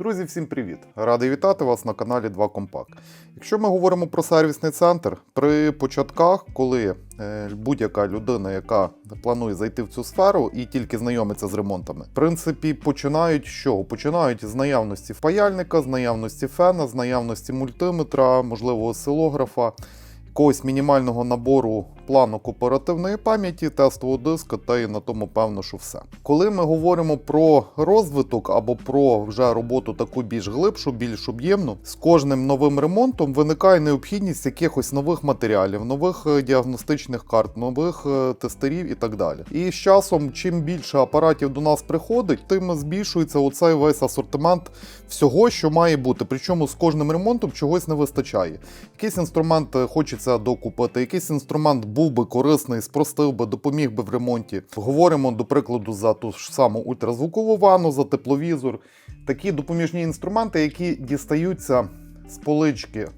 Друзі, всім привіт! Радий вітати вас на каналі 2 Компак. Якщо ми говоримо про сервісний центр, при початках, коли е, будь-яка людина, яка планує зайти в цю сферу і тільки знайомиться з ремонтами, в принципі, починають з чого? Починають з наявності паяльника, з наявності фена, з наявності мультиметра, можливо, осцилографа, якогось мінімального набору плану кооперативної пам'яті, тестового диска та і на тому певно, що все. Коли ми говоримо про розвиток або про вже роботу таку більш глибшу, більш об'ємну, з кожним новим ремонтом виникає необхідність якихось нових матеріалів, нових е, діагностичних карт, нових е, тестерів і так далі. І з часом, чим більше апаратів до нас приходить, тим збільшується оцей весь асортимент всього, що має бути. Причому з кожним ремонтом чогось не вистачає. Якийсь інструмент е, хочеться докупити, якийсь інструмент був би корисний, спростив би, допоміг би в ремонті. Говоримо, до прикладу, за ту ж саму ультразвукову ванну, за тепловізор. Такі допоміжні інструменти, які дістаються з полички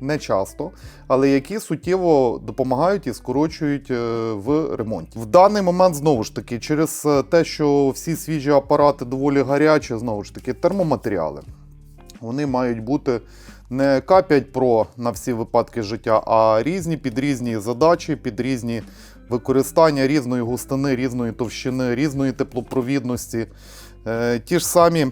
не часто, але які суттєво допомагають і скорочують е, в ремонті. В даний момент знову ж таки, через е, те, що всі свіжі апарати доволі гарячі, знову ж таки, термоматеріали. Вони мають бути не кап'ять про на всі випадки життя, а різні під різні задачі, під різні використання різної густини, різної товщини, різної теплопровідності. Е, Ті ж самі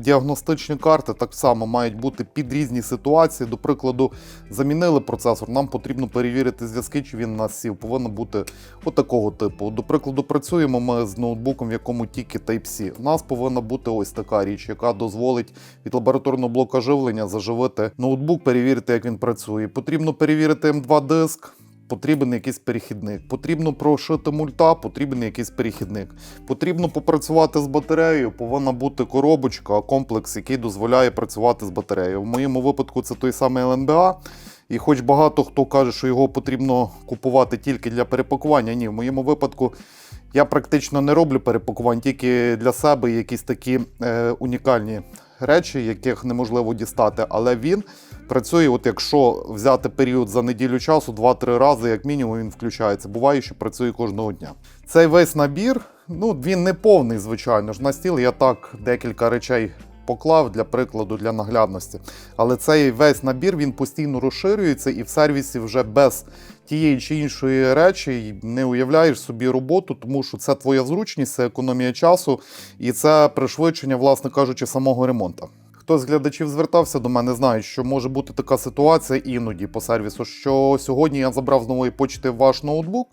діагностичні карти так само мають бути під різні ситуації. До прикладу, замінили процесор, нам потрібно перевірити зв'язки, чи він нас сів. Повинно бути отакого типу. До прикладу, працюємо ми з ноутбуком, в якому тільки Type-C. У нас повинна бути ось така річ, яка дозволить від лабораторного блока живлення заживити ноутбук, перевірити, як він працює. Потрібно перевірити М2 диск. Потрібен якийсь перехідник. Потрібно прошити мульта, потрібен якийсь перехідник. Потрібно попрацювати з батареєю, повинна бути коробочка, комплекс, який дозволяє працювати з батареєю. В моєму випадку це той самий ЛНБА. І хоч багато хто каже, що його потрібно купувати тільки для перепакування, ні, в моєму випадку я практично не роблю перепакувань тільки для себе якісь такі е, унікальні речі, яких неможливо дістати. Але він працює, от якщо взяти період за неділю часу, 2-3 рази, як мінімум, він включається. Буває, що працює кожного дня. Цей весь набір, ну він не повний, звичайно ж. На стіл я так декілька речей поклав для прикладу, для наглядності. Але цей весь набір він постійно розширюється, і в сервісі вже без тієї чи іншої речі не уявляєш собі роботу, тому що це твоя зручність, це економія часу і це пришвидшення, власне кажучи, самого ремонту. Хтось з глядачів звертався до мене, знають, що може бути така ситуація іноді по сервісу, що сьогодні я забрав з нової почти ваш ноутбук,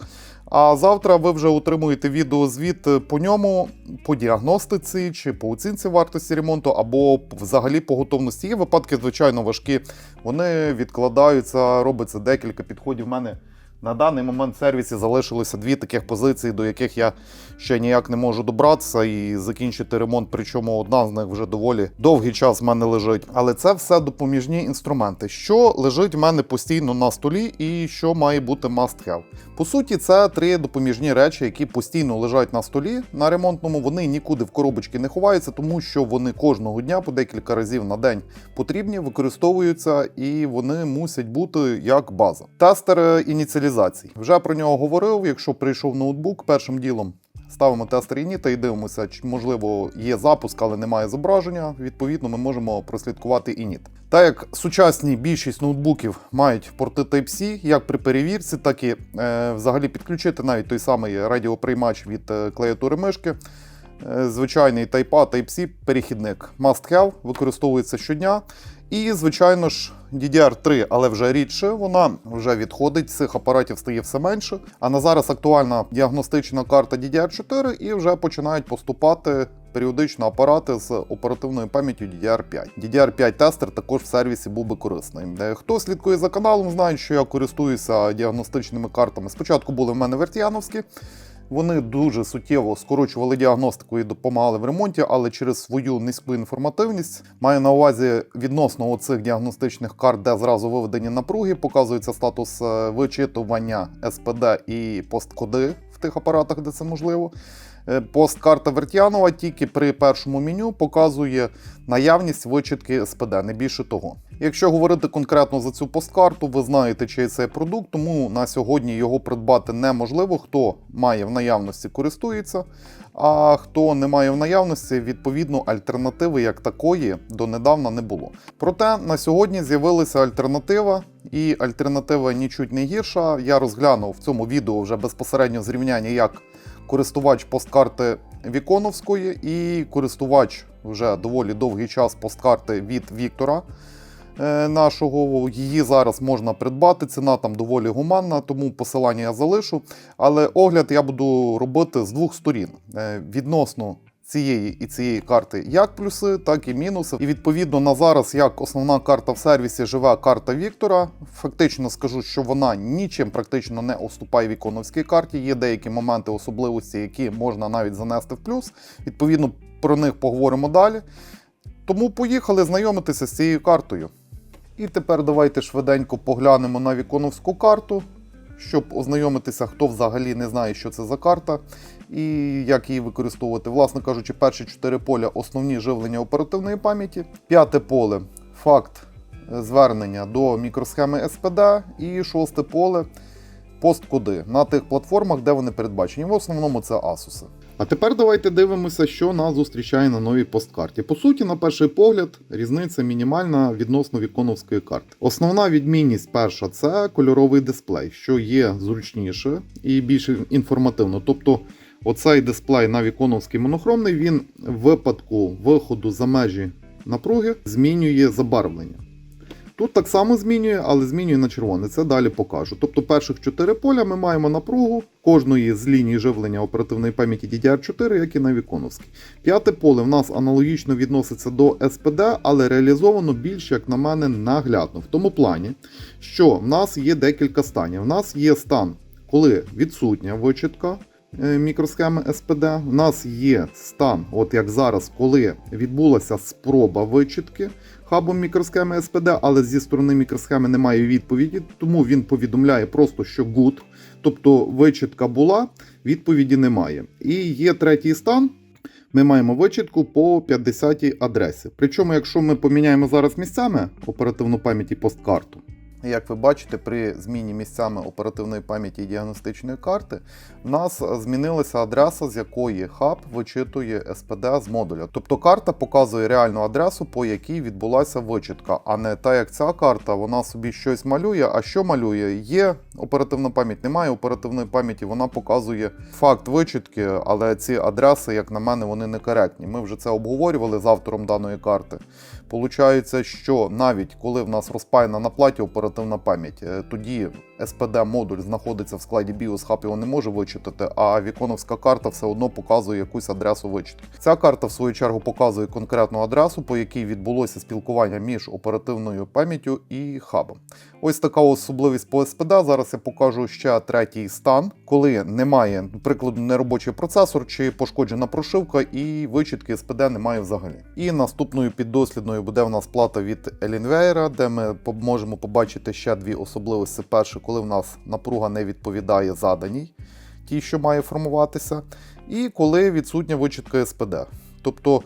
а завтра ви вже отримуєте відеозвіт по ньому, по діагностиці чи по оцінці вартості ремонту, або взагалі по готовності. Є випадки, звичайно, важкі. Вони відкладаються, робиться декілька підходів. В мене на даний момент в сервісі залишилося дві таких позиції, до яких я ще ніяк не можу добратися і закінчити ремонт. Причому одна з них вже доволі довгий час в мене лежить. Але це все допоміжні інструменти, що лежить в мене постійно на столі, і що має бути must have. По суті, це три допоміжні речі, які постійно лежать на столі на ремонтному. Вони нікуди в коробочки не ховаються, тому що вони кожного дня по декілька разів на день потрібні, використовуються і вони мусять бути як база. Тестер е, ініціалізації. Вже про нього говорив. Якщо прийшов ноутбук, першим ділом ставимо тестер Ініта і дивимося, чи можливо є запуск, але немає зображення. Відповідно, ми можемо прослідкувати Ініт. Так як сучасні більшість ноутбуків мають порти Type-C, як при перевірці, так і е, взагалі підключити навіть той самий радіоприймач від е, клавіатури мишки. Е, Звичайний Type-A, Type-C перехідник must have, використовується щодня. І, звичайно ж, DDR3, але вже рідше, вона вже відходить, цих апаратів стає все менше. А на зараз актуальна діагностична карта DDR4 і вже починають поступати періодично апарати з оперативною пам'яттю DDR5. DDR5 тестер також в сервісі був би корисний. Е, Хто слідкує за каналом, знає, що я користуюся діагностичними картами. Спочатку були в мене вертіановські. Вони дуже суттєво скорочували діагностику і допомагали в ремонті, але через свою низьку інформативність маю на увазі відносно оцих діагностичних карт, де зразу виведені напруги, показується статус е, вичитування СПД і посткоди в тих апаратах, де це можливо. Е, Посткарта Вертіанова тільки при першому меню показує наявність вичітки СПД, не більше того. Якщо говорити конкретно за цю посткарту, ви знаєте, чий це продукт, тому на сьогодні його придбати неможливо. Хто має в наявності, користується. А хто не має в наявності, відповідно, альтернативи як такої донедавна не було. Проте на сьогодні з'явилася альтернатива, і альтернатива нічуть не гірша. Я розглянув в цьому відео вже безпосередньо зрівняння як користувач посткарти Віконовської і користувач вже доволі довгий час посткарти від Віктора. е, Нашого її зараз можна придбати. Ціна там доволі гуманна, тому посилання я залишу. Але огляд я буду робити з двох сторін Е, відносно цієї і цієї карти як плюси, так і мінуси. І відповідно на зараз, як основна карта в сервісі живе карта Віктора. Фактично скажу, що вона нічим практично не уступає віконовській карті. Є деякі моменти особливості, які можна навіть занести в плюс. Відповідно, про них поговоримо далі. Тому поїхали знайомитися з цією картою. І тепер давайте швиденько поглянемо на віконовську карту, щоб ознайомитися, хто взагалі не знає, що це за карта і як її використовувати. Власне кажучи, перші чотири поля основні живлення оперативної пам'яті. П'яте поле факт е, звернення до мікросхеми СПД. І шосте поле посткоди на тих платформах, де вони передбачені. В основному це Asus. А тепер давайте дивимося, що нас зустрічає на новій посткарті. По суті, на перший погляд, різниця мінімальна відносно віконовської карти. Основна відмінність перша це кольоровий дисплей, що є зручніше і більш інформативно. Тобто, оцей дисплей на віконовський монохромний, він в випадку виходу за межі напруги змінює забарвлення. Тут так само змінює, але змінює на червоне. Це далі покажу. Тобто перших 4 поля ми маємо напругу кожної з ліній живлення оперативної пам'яті DDR4, як і на Віконовській. П'яте поле в нас аналогічно відноситься до СПД, але реалізовано більш, як на мене, наглядно. В тому плані, що в нас є декілька станів. В нас є стан, коли відсутня вичітка. е, Мікросхеми СПД. У нас є стан, от як зараз, коли відбулася спроба вичітки хабом мікросхеми СПД, але зі сторони мікросхеми немає відповіді, тому він повідомляє просто, що good, тобто вичітка була, відповіді немає. І є третій стан. Ми маємо вичітку по 50-й адресі. Причому, якщо ми поміняємо зараз місцями оперативну пам'ять і посткарту, як ви бачите, при зміні місцями оперативної пам'яті і діагностичної карти в нас змінилася адреса, з якої хаб вичитує СПД з модуля. Тобто карта показує реальну адресу, по якій відбулася вичитка, а не та як ця карта, вона собі щось малює. А що малює? Є оперативна пам'ять, немає оперативної пам'яті, вона показує факт вичитки, але ці адреси, як на мене, вони некоректні. Ми вже це обговорювали з автором даної карти. Получається, що навіть коли в нас розпаяна на платі оперативна пам'ять, е, тоді SPD-модуль знаходиться в складі BIOS, хаб його не може вичитати, а віконовська карта все одно показує якусь адресу вичитки. Ця карта, в свою чергу, показує конкретну адресу, по якій відбулося спілкування між оперативною пам'яттю і хабом. Ось така особливість по SPD. Зараз я покажу ще третій стан, коли немає, прикладу, неробочий процесор чи пошкоджена прошивка, і вичітки SPD немає взагалі. І наступною піддослідною буде в нас плата від Alienware, де ми можемо побачити ще дві особливості. Перше, коли в нас напруга не відповідає заданій, тій, що має формуватися, і коли відсутня вичітка СПД. Тобто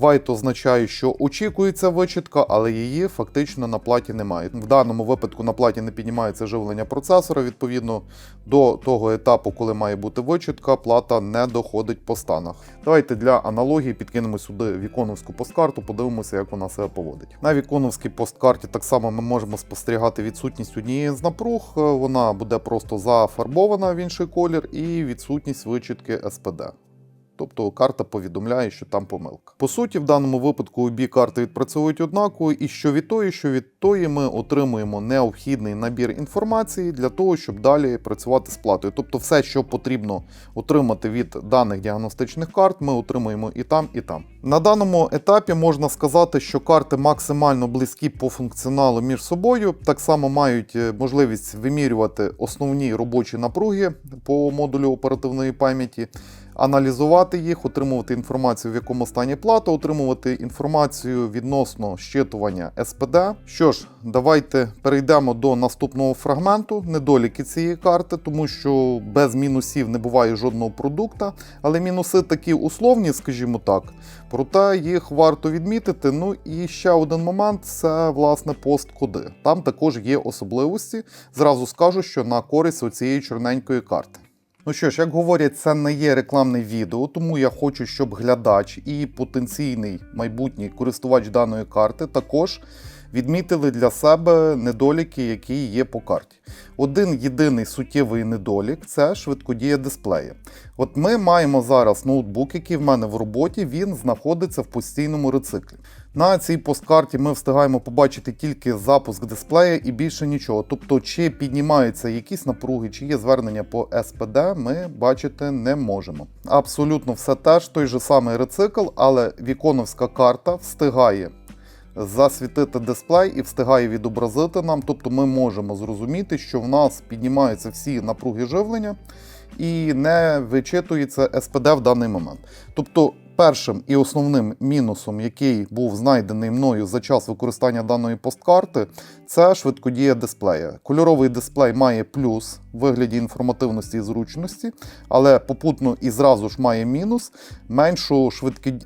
White означає, що очікується вичітка, але її фактично на платі немає. В даному випадку на платі не піднімається живлення процесора. Відповідно до того етапу, коли має бути вичітка, плата не доходить по станах. Давайте для аналогії підкинемо сюди віконовську посткарту, подивимося, як вона себе поводить. На віконовській посткарті так само ми можемо спостерігати відсутність однієї з напруг. Вона буде просто зафарбована в інший колір, і відсутність вичітки СПД. Тобто карта повідомляє, що там помилка. По суті, в даному випадку обі карти відпрацьовують однаково, і що від тої, що від тої ми отримуємо необхідний набір інформації для того, щоб далі працювати з платою. Тобто, все, що потрібно отримати від даних діагностичних карт, ми отримуємо і там, і там. На даному етапі можна сказати, що карти максимально близькі по функціоналу між собою, так само мають е, можливість вимірювати основні робочі напруги по модулю оперативної пам'яті. Аналізувати їх, отримувати інформацію, в якому стані плата, отримувати інформацію відносно щитування СПД. Що ж, давайте перейдемо до наступного фрагменту недоліки цієї карти, тому що без мінусів не буває жодного продукта, але мінуси такі условні, скажімо так. Проте їх варто відмітити. Ну і ще один момент це власне посткоди. Там також є особливості. Зразу скажу, що на користь цієї чорненької карти. Ну що ж, як говорять, це не є рекламне відео, тому я хочу, щоб глядач і потенційний майбутній користувач даної карти також відмітили для себе недоліки, які є по карті. Один єдиний суттєвий недолік це швидкодія дисплея. От ми маємо зараз ноутбук, який в мене в роботі, він знаходиться в постійному рециклі. На цій посткарті ми встигаємо побачити тільки запуск дисплея і більше нічого. Тобто, чи піднімаються якісь напруги, чи є звернення по СПД, ми бачити не можемо. Абсолютно все теж той же самий рецикл, але віконовська карта встигає засвітити дисплей і встигає відобразити нам. Тобто ми можемо зрозуміти, що в нас піднімаються всі напруги живлення і не вичитується СПД в даний момент. Тобто, першим і основним мінусом, який був знайдений мною за час використання даної посткарти, це швидкодія дисплея. Кольоровий дисплей має плюс в вигляді інформативності і зручності, але попутно і зразу ж має мінус меншу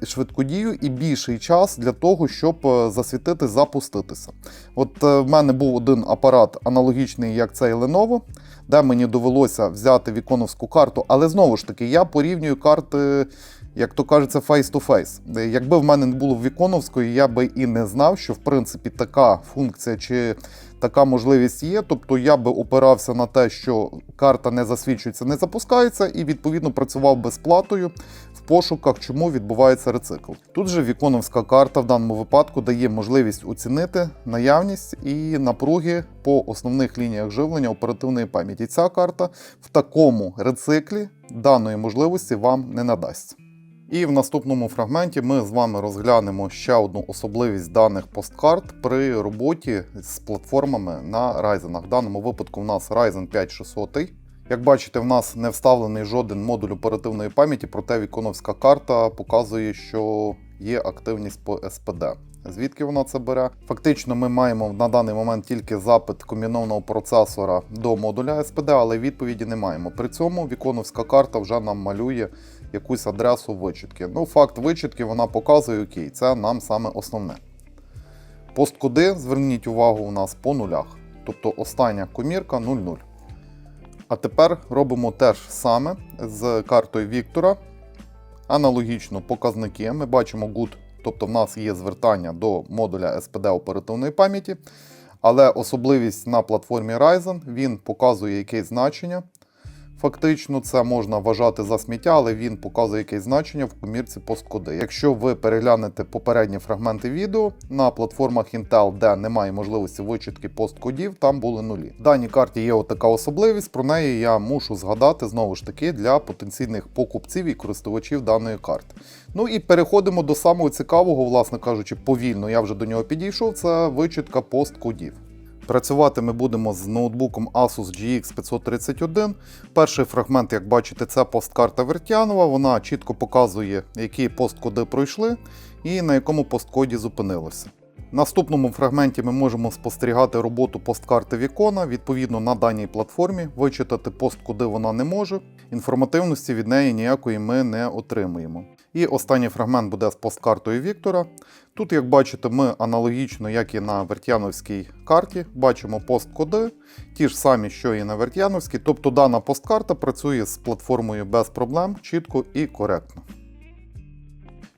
швидкодію і більший час для того, щоб е, засвітити, запуститися. От е, в мене був один апарат аналогічний, як цей Lenovo, де мені довелося взяти віконовську карту, але знову ж таки я порівнюю карти. Як то кажеться, face-to-face. Е, Якби в мене не було Віконовської, я би і не знав, що в принципі така функція чи така можливість є. Тобто я би опирався на те, що карта не засвідчується, не запускається, і відповідно працював безплатою в пошуках, чому відбувається рецикл. Тут же Віконовська карта в даному випадку дає можливість оцінити наявність і напруги по основних лініях живлення оперативної пам'яті. Ця карта в такому рециклі даної можливості вам не надасть. І в наступному фрагменті ми з вами розглянемо ще одну особливість даних посткарт при роботі з платформами на Ryzen. В даному випадку в нас Ryzen 5600. Як бачите, в нас не вставлений жоден модуль оперативної пам'яті, проте віконовська карта показує, що є активність по СПД. Звідки вона це бере? Фактично, ми маємо на даний момент тільки запит комбінованого процесора до модуля СПД, але відповіді не маємо. При цьому віконовська карта вже нам малює якусь адресу вичітки. Ну, факт вичітки вона показує окей, це нам саме основне. Посткоди, зверніть увагу, у нас по нулях. Тобто остання комірка 00. А тепер робимо те ж саме з картою Віктора. Аналогічно показники. Ми бачимо good, тобто в нас є звертання до модуля SPD оперативної пам'яті. Але особливість на платформі Ryzen він показує якесь значення. Фактично, це можна вважати за сміття, але він показує якесь значення в комірці посткоди. Якщо ви переглянете попередні фрагменти відео на платформах Intel, де немає можливості вичитки посткодів, там були нулі. В даній карті є отака особливість. Про неї я мушу згадати знову ж таки для потенційних покупців і користувачів даної карти. Ну і переходимо до самого цікавого, власне кажучи, повільно. Я вже до нього підійшов. Це вичитка посткодів. Працювати ми будемо з ноутбуком Asus GX 531. Перший фрагмент, як бачите, це посткарта Вертянова. Вона чітко показує, які посткоди пройшли і на якому посткоді зупинилося. Наступному фрагменті ми можемо спостерігати роботу посткарти вікона. Відповідно, на даній платформі вичитати посткоди вона не може. Інформативності від неї ніякої ми не отримуємо. І останній фрагмент буде з посткартою Віктора. Тут, як бачите, ми аналогічно, як і на вертяновській карті, бачимо посткоди, ті ж самі, що і на вертяновській. Тобто дана посткарта працює з платформою без проблем, чітко і коректно.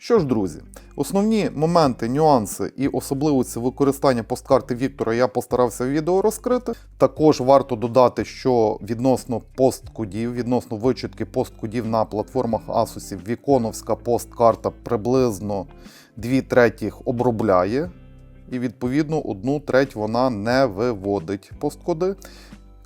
Що ж, друзі, основні моменти, нюанси і особливості використання посткарти Віктора я постарався в відео розкрити. Також варто додати, що відносно посткодів, відносно вичитки посткодів на платформах Asus, віконовська посткарта приблизно 2 третіх обробляє, і відповідно одну треть вона не виводить посткоди.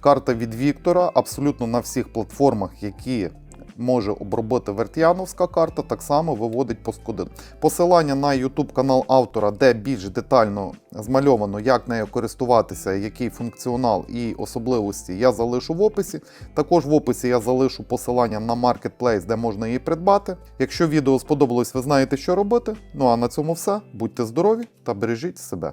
Карта від Віктора абсолютно на всіх платформах, які може обробити вертіановська карта, так само виводить Поскудин. Посилання на YouTube канал автора, де більш детально змальовано, як нею користуватися, який функціонал і особливості, я залишу в описі. Також в описі я залишу посилання на маркетплейс, де можна її придбати. Якщо відео сподобалось, ви знаєте, що робити. Ну а на цьому все. Будьте здорові та бережіть себе.